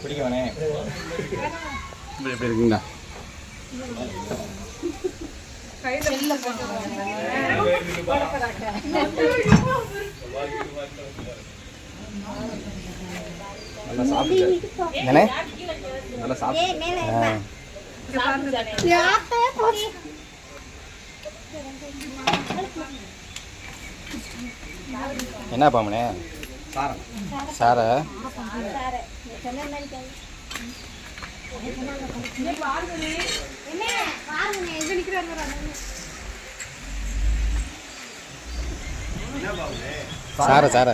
பிடிக்கவனே இப்படி எப்படி இருக்குங்களா? நல்லா சாப்பிட்டு. என்ன நல்லா சாப்பிட்டு. என்ன பாமனே சாரம் சார? சார சார.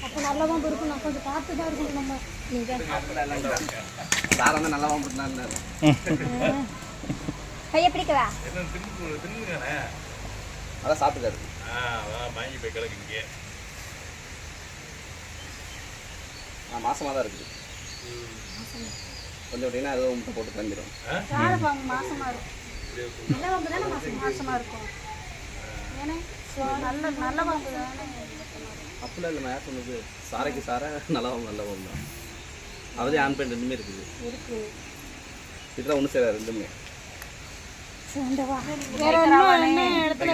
அப்போ நல்லாதான் இருக்கும் நான் கொஞ்சம் பார்த்து தான் இருக்கணும் நம்ம நீங்கள் சாரம் தான்? நல்லா வாங்கிட்டு கையை பிடிக்கவா அதான் சாப்பிட்டுக்காரு வாங்கி போய் கிடக்கு இங்கே ஆ மாசமாக தான் இருக்குது கொஞ்சம் அப்படின்னா ஏதோ முட்டை போட்டு கிளம்பிடும் வாழைப்பாங்க மாசமா இருக்கும் நல்ல வாம்பு தானே மாசம் மாசமா இருக்கும்? நல்ல நல்ல அப்படிலாம் இல்லை நான் சொன்னது? சாரைக்கு சாரை நல்லவங்க நல்லவங்க தான். அதுலேயே ஆன் பெயின் ரெண்டுமே இருக்குது. இருக்கு. இதுதான் ஒன்று சேர ரெண்டுமே. வேற என்ன இடத்துல